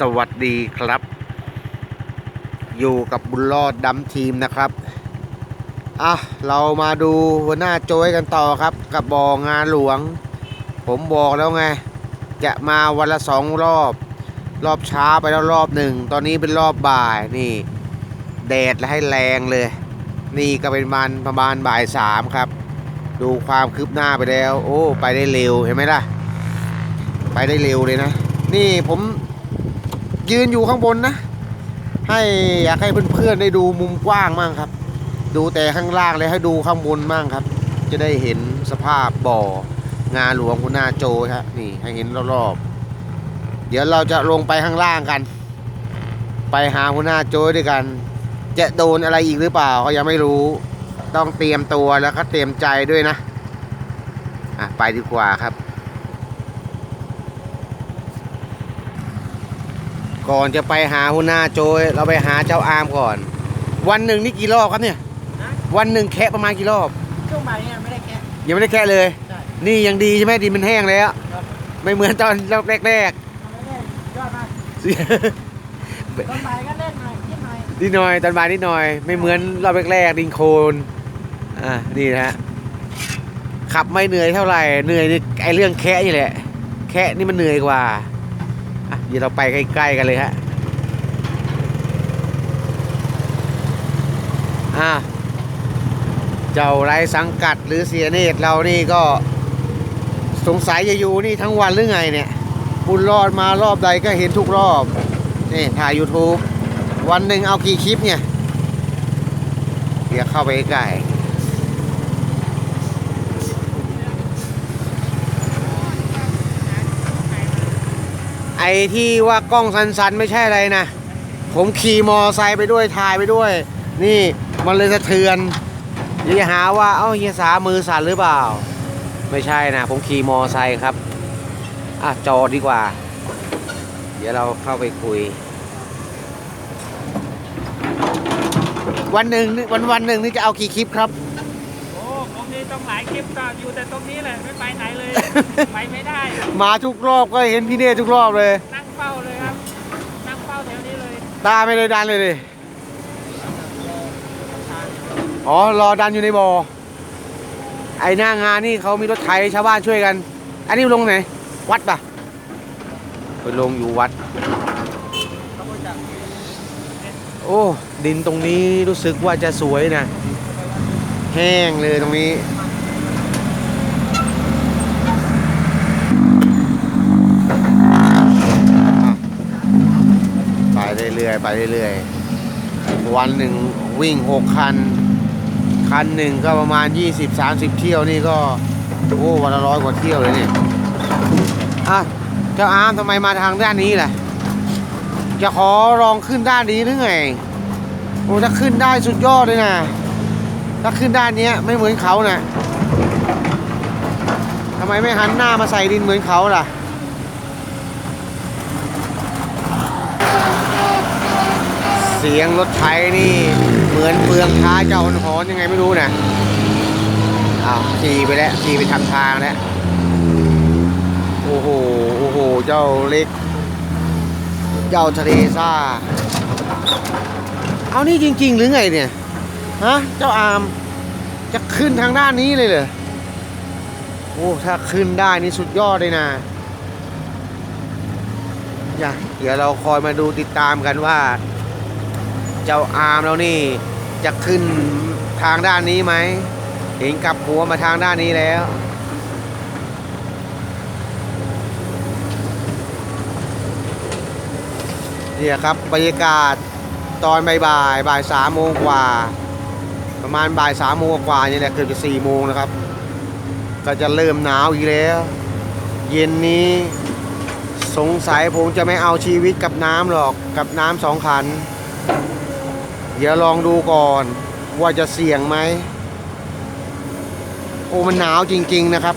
สวัสดีครับ อยู่กับบุญรอดดำทีมนะครับอะเรามาดูหัวหน้าโจยกันต่อครับ กับบ่องานหลวง ผมบอกแล้วไง จะมาวันละสองรอบ รอบเช้าไปแล้วรอบหนึ่ง ตอนนี้เป็นรอบบ่ายนี่ แดดให้แรงเลย นี่ก็เป็นมันประมาณบ่ายสามครับ ดูความคืบหน้าไปแล้ว โอ้ ไปได้เร็วเห็นไหมล่ะ ไปได้เร็วเลยนะนี่ผม ยืนอยู่ข้างบนนะ ให้อยากให้เพื่อนๆได้ดูมุมกว้างมั่งครับ ดูแต่ข้างล่างเลยให้ดูข้างบนมั่งครับ จะได้เห็นสภาพบ่องานหลวงคุณหน้าโจครับนี่ให้เห็นรอบๆเดี๋ยวเราจะลงไปข้างล่างกัน ไปหาคุณหน้าโจด้วยกัน จะโดนอะไรอีกหรือเปล่าก็ยังไม่รู้ ต้องเตรียมตัวแล้วก็เตรียมใจด้วยนะอะไปดีกว่าครับ ก่อนจะไปหาหัวหน้าโจยเราไปหาเจ้าอามก่อน วันหนึ่งนี่กี่รอบครับเนี่ยนะวันหนึ่งแคะประมาณกี่รอบ ช่วงบ่ายเนี่ยไม่ได้แกะยังไม่ได้แคะเลย ใช่นี่ยังดีใช่ไหมดินมันแห้งแล้ว ครับไม่เหมือนตอนแรกทำไม่ได้ยอดมากๆ ตอนบ่ายก็เล่นหน่อยคิดหน่อยนิดหน่อยตอนบ่ายนิดหน่อย ไม่เหมือนรอบแรกๆดินโคลนอ่านี่นะฮะขับไม่เหนื่อยเท่าไหร่เหนื่อยนี่ไอเรื่องแคะนี่แหละ แคะนี่มันเหนื่อยกว่าอะ เดี๋ยวเราไปใกล้ๆกันเลยฮะอะเจ้าไรสังกัดหรือเสียเนตรเรานี่ก็สงสัยจะอยู่นี่ทั้งวันหรือไงเนี่ยบุญรอดมารอบใดก็เห็นทุกรอบนี่ถ่าย YouTube วันหนึ่งเอากี่คลิปเนี่ย เดี๋ยวเข้าไปใกล้ อ้ที่ว่ากล้องสันๆ ไม่ใช่อะไรนะ ผมขี่มอไซค์ไปด้วยถ่ายไปด้วย นี่มันเลยสะเทือนอย่าหาว่าเอ้าเฮียสามือสั่นหรือเปล่า ไม่ใช่นะ ผมขี่มอไซค์ครับ อะจอดีกว่า เดี๋ยวเราเข้าไปคุย วันหนึ่งวันวันหนึ่งนี่จะเอากี่คลิปครับ ต้องหลายคลิปก็อยู่แต่ตรงนี้แหละไม่ไปไหนเลย ไปไม่ได้ มาทุกรอบก็เห็นพี่เน่ทุกรอบเลย นั่งเฝ้าเลยครับ นั่งเฝ้าแถวนี้เลยตาไม่ได้ดันเลยดิ อ๋อ รอดันอยู่ในบ่อ ไอ้หน้างานนี่เขามีรถไถชาวบ้านช่วยกัน อันนี้ลงไหน วัดปะไปลงอยู่วัดเขาก็จะโอ้ ดินตรงนี้รู้สึกว่าจะสวยนะ แห้งเลยตรงนี้ ไปเรื่อยๆ ไปเรื่อยๆ วันหนึ่งวิ่งหกคัน คันหนึ่งก็ประมาณ 20-30 เที่ยวนี่ก็ โอ้วันละร้อยกว่าเที่ยวเลยนี่อะเจ้าอาร์มทำไมมาทางด้านนี้ล่ะ จะขอลองขึ้นด้านนี้หรือไงโอ้ถ้าขึ้นได้สุดยอดเลยนะ ถ้าขึ้นด้านนี้ไม่เหมือนเขานะ่ะทำไมไม่หันหน้ามาใส่ดินเหมือนเขาล่ะ เสียงรถไถนี่เหมือนเปลืองท้าเจ้าหอนยังไงไม่รู้นะอ้าวขี่ไปแล้วขี่ไปทำทางแล้วโอ้โหโอ้โหเจ้าเล็ก เจ้าทะเลซ่า เอานี่จริง ๆ หรือไงเนี่ยฮะเจ้าอามจะขึ้นทางด้านนี้เลยเหรอโอ้ถ้าขึ้นได้นี่สุดยอดเลยนะอย่าเดี๋ยวเราคอยมาดูติดตามกันว่า เจ้าอามเรานี่จะขึ้นทางด้านนี้ไหมเห็นกลับหัวมาทางด้านนี้แล้ว เนี่ยครับบรรยากาศตอนบ่ายบ่ายสามโมงกว่า ประมาณบ่ายสามโมงกว่านี่แหละเกือบจะสี่โมงนะครับ ก็จะเริ่มหนาวอีกแล้ว เย็นนี้สงสัยผมจะไม่เอาชีวิตกับน้ำหรอกกับน้ำสองขัน เดี๋ยวลองดูก่อนว่าจะเสี่ยงไหม โอ้มันหนาวจริง ๆนะครับ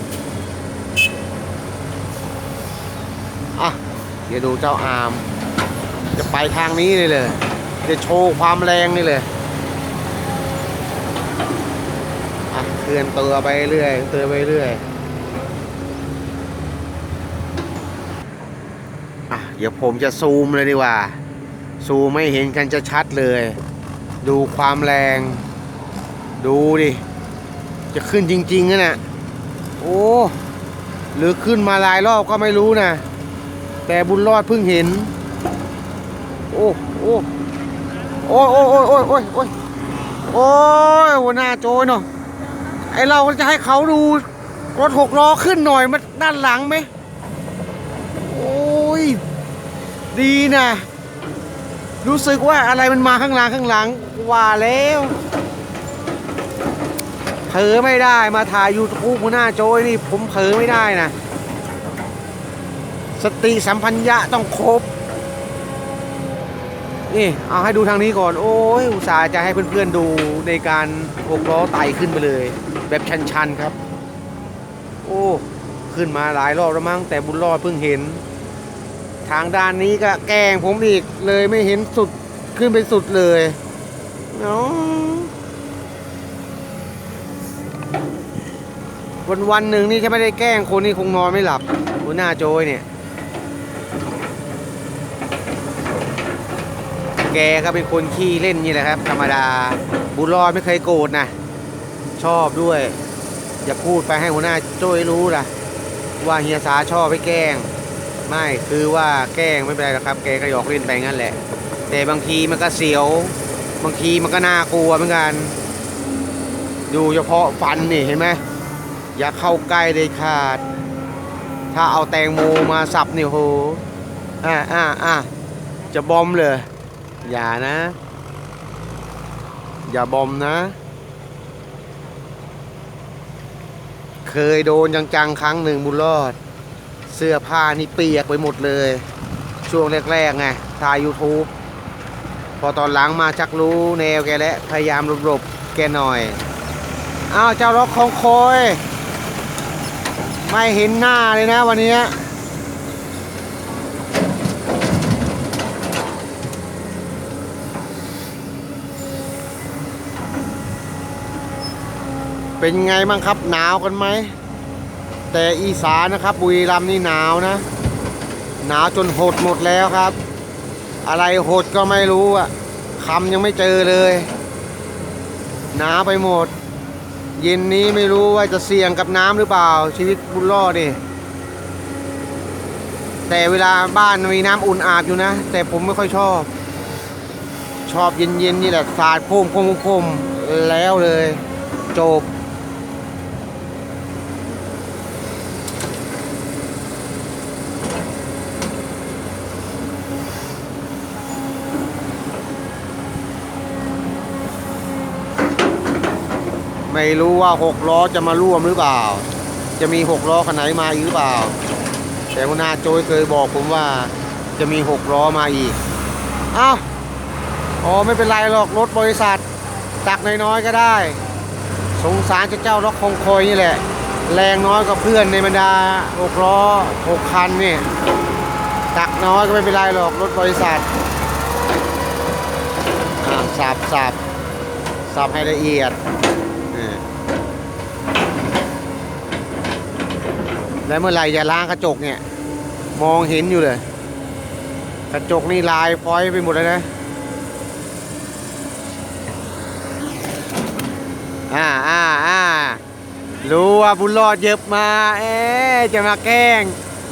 อะ เดี๋ยวดูเจ้าอาม จะไปทางนี้เลยเลย จะโชว์ความแรงนี่เลย อะเคลื่อนตัวไปเรื่อยเตือนไปเรื่อยอะเดี๋ยวผมจะซูมเลยดีกว่า ซูมไม่เห็นกันจะชัดเลย ดูความแรง ดูดิ จะขึ้นจริงๆนะน่ะโอ้ หรือขึ้นมาหลายรอบก็ไม่รู้นะ แต่บุญรอดเพิ่งเห็น โอ้โอ้โอ้ยโอ้ยโอ้ยโอ้ยโอ้ยโอ้ยโอ้ยหัวหน้าโจยเนาะไอเราจะให้เขาดู รถหกล้อขึ้นหน่อยมันด้านหลังไหม โอ้ย ดีนะ รู้สึกว่าอะไรมันมาข้างหลังข้างหลังว่าแล้วเผลอไม่ได้มาถ่ายยูทูบหัวหน้าโจยนี่ผมเผลอไม่ได้นะ สติสัมพัญญะต้องครบ นี่ เอาให้ดูทางนี้ก่อน โอ้ยอุตส่าห์จะให้เพื่อนๆดูในการหกล้อไต่ขึ้นไปเลย แบบชันๆครับ โอ้ ขึ้นมาหลายรอบแล้วมั้งแต่บุญรอดเพิ่งเห็น ทางด้านนี้ก็แกล้งผมอีกเลยไม่เห็นสุดขึ้นไปสุดเลยเนาะวันวันหนึ่งนี่ถ้าไม่ได้แกล้งคนนี่คงนอนไม่หลับหัวหน้าโจยเนี่ย แกก็เป็นคนขี้เล่นนี่แหละครับ ธรรมดา บุรอดไม่เคยโกรธนะ ชอบด้วย อย่าพูดไปให้หัวหน้าโจยรู้ล่ะ ว่าเฮียสาชอบไปแกล้ง ไม่คือว่าแกล้งไม่เป็นไรหรอกครับ แกก็หยอกเล่นไปงั้นแหละ แต่บางทีมันก็เสียว บางทีมันก็น่ากลัวเหมือนกันดูเฉพาะฟันนี่เห็นไหมอย่าเข้าใกล้เด็ดขาด ถ้าเอาแตงโมมาสับนี่โหอ่าอ่าอ่าจะบอมเลย อย่านะ อย่าบอมนะ เคยโดนจังๆครั้งหนึ่งบุญรอด เสื้อผ้านี่เปียกไปหมดเลย ช่วงแรกๆไงถ่าย YouTube พอตอนหลังมาชักรู้แนวแกแล้วพยายามหลบๆแกหน่อยอ้าวเจ้าล็อกของโคอยไม่เห็นหน้าเลยนะวันนี้เป็นไงบ้างครับหนาวกันไหม แต่อีสานนะครับ บุรีรัมย์นี่หนาวนะ หนาวจนหดหมดแล้วครับ อะไรหดก็ไม่รู้อะคำยังไม่เจอเลย หนาวไปหมด เย็นนี้ไม่รู้ว่าจะเสี่ยงกับน้ำหรือเปล่า ชีวิตบุญรอดดิแต่เวลาบ้านมีน้ำอุ่นอาบอยู่นะ แต่ผมไม่ค่อยชอบ ชอบเย็นๆนี่แหละสาดโคมโคมโคมแล้วเลย จบ ไม่รู้ว่าหกล้อจะมาร่วมหรือเปล่า จะมีหกล้อคันไหนมาอีกหรือเปล่า แต่หัวหน้าโจยเคยบอกผมว่าจะมีหกล้อมาอีกอ้าวอ๋อไม่เป็นไรหรอกรถบริษัท ตักน้อยๆก็ได้ สงสารเจ้าเจ้าล็อกคงคอยนี่แหละ แรงน้อยกว่าเพื่อนในบรรดาหกล้อหกคันเนี่ยตักน้อยก็ไม่เป็นไรหรอกรถบริษัทอ่าสับสับสับให้ละเอียดอ่า แล้วเมื่อไร่จะล้างกระจกเนี่ย มองเห็นอยู่เลย กระจกนี่ลายฟอยไปหมดเลยนะอ่าอ่าอ่ารู้ว่าบุญรอดเย็บมา เอ๊จะมาแกล้ง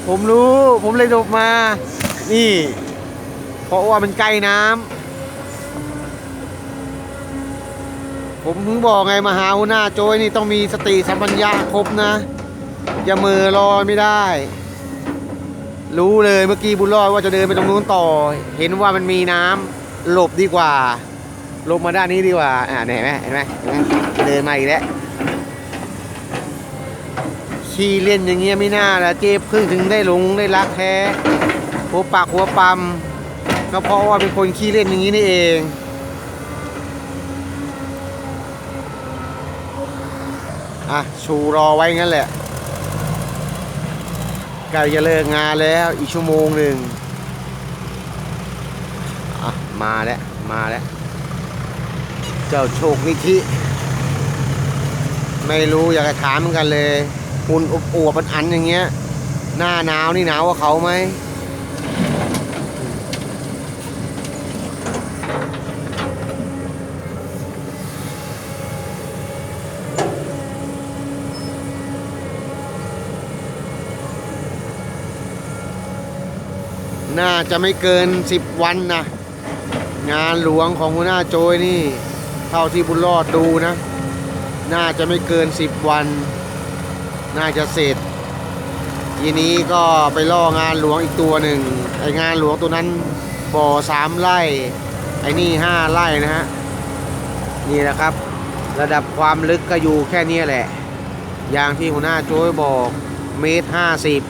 ผมรู้ ผมเลยหลบมา นี่ เพราะว่ามันใกล้น้ำผมถึงบอกไงมาหาหัวหน้าโจยนี่ต้องมีสติสัมปัญญะครบนะ อย่ามือลอยไม่ได้ รู้เลยเมื่อกี้บุญรอดว่าจะเดินไปตรงนู้นต่อ เห็นว่ามันมีน้ำหลบดีกว่าลงมาด้านนี้ดีกว่า อ่าเนี่ยเห็นไหมเห็นไหมเดินมาอีกแล้วขี่เล่นอย่างเงี้ยไม่น่าละเจ๊เพิ่งถึงได้หลงได้รักแท้หัวปากหัวปั๊มก็เพราะว่าเป็นคนขี้เล่นอย่างนี้นี่เองอะชูรอไว้งั้นแหละ ใกล้จะเลิกงานแล้วอีกชั่วโมงหนึ่งมาแล้ว มาแล้ว เจ้าโชคนิธิ ไม่รู้อยากจะถามเหมือนกันเลยหุ่นอบอวบๆอันอย่างเงี้ย หน้าหนาวนี่หนาวกว่าเขาไหม น่าจะไม่เกิน 10 วันนะ งานหลวงของหัวหน้าโจยนี่ เท่าที่บุญรอดดูนะ น่าจะไม่เกิน 10 วัน น่าจะเสร็จ ทีนี้ก็ไปล่องานหลวงอีกตัวหนึ่งไองานหลวงตัวนั้นบ่อสามไร่ ไอ้นี่ห้าไร่นะฮะ นี่แหละครับ ระดับความลึกก็อยู่แค่นี้แหละ อย่างที่หัวหน้าโจยบอกเมตรห้าสิบ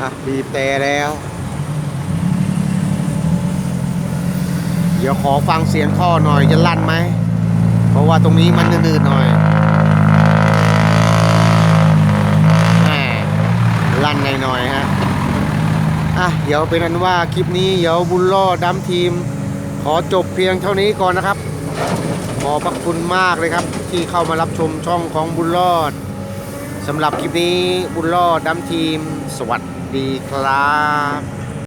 อะบีบแต่แล้ว เดี๋ยวขอฟังเสียงท่อหน่อยจะลั่นไหม เพราะว่าตรงนี้มันนืดๆหน่อยแหม่ลั่นหน่อยๆฮะ อะ เดี๋ยวเป็นอันว่าคลิปนี้เดี๋ยวบุญล่อดำทีม ขอจบเพียงเท่านี้ก่อนนะครับ ขอบพระคุณมากเลยครับ ที่เข้ามารับชมช่องของบุญรอดสำหรับคลิปนี้บุญรอดดำทีม สวัสดี ดีครับ